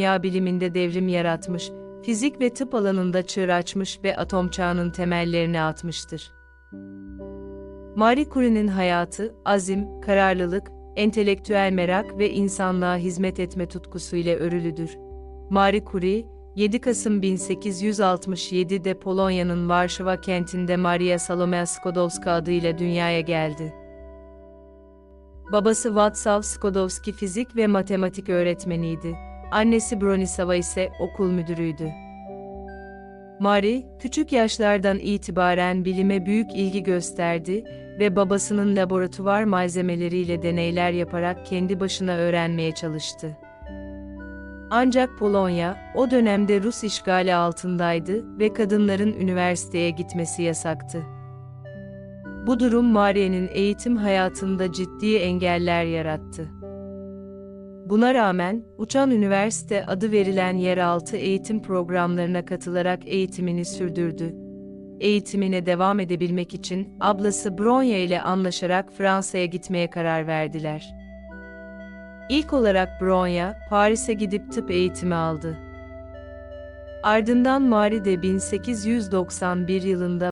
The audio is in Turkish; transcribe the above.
dünya biliminde devrim yaratmış, fizik ve tıp alanında çığır açmış ve atom çağının temellerini atmıştır. Marie Curie'nin hayatı, azim, kararlılık, entelektüel merak ve insanlığa hizmet etme tutkusu ile örülüdür. Marie Curie, 7 Kasım 1867'de Polonya'nın Varşova kentinde Maria Salomea Skłodowska adıyla dünyaya geldi. Babası Václav Skłodowski fizik ve matematik öğretmeniydi. Annesi Bronisława ise okul müdürüydü. Marie, küçük yaşlardan itibaren bilime büyük ilgi gösterdi ve babasının laboratuvar malzemeleriyle deneyler yaparak kendi başına öğrenmeye çalıştı. Ancak Polonya, o dönemde Rus işgali altındaydı ve kadınların üniversiteye gitmesi yasaktı. Bu durum Marie'nin eğitim hayatında ciddi engeller yarattı. Buna rağmen, Uçan Üniversite adı verilen yeraltı eğitim programlarına katılarak eğitimini sürdürdü. Eğitimine devam edebilmek için ablası Bronya ile anlaşarak Fransa'ya gitmeye karar verdiler. İlk olarak Bronya, Paris'e gidip tıp eğitimi aldı. Ardından Marie de 1891 yılında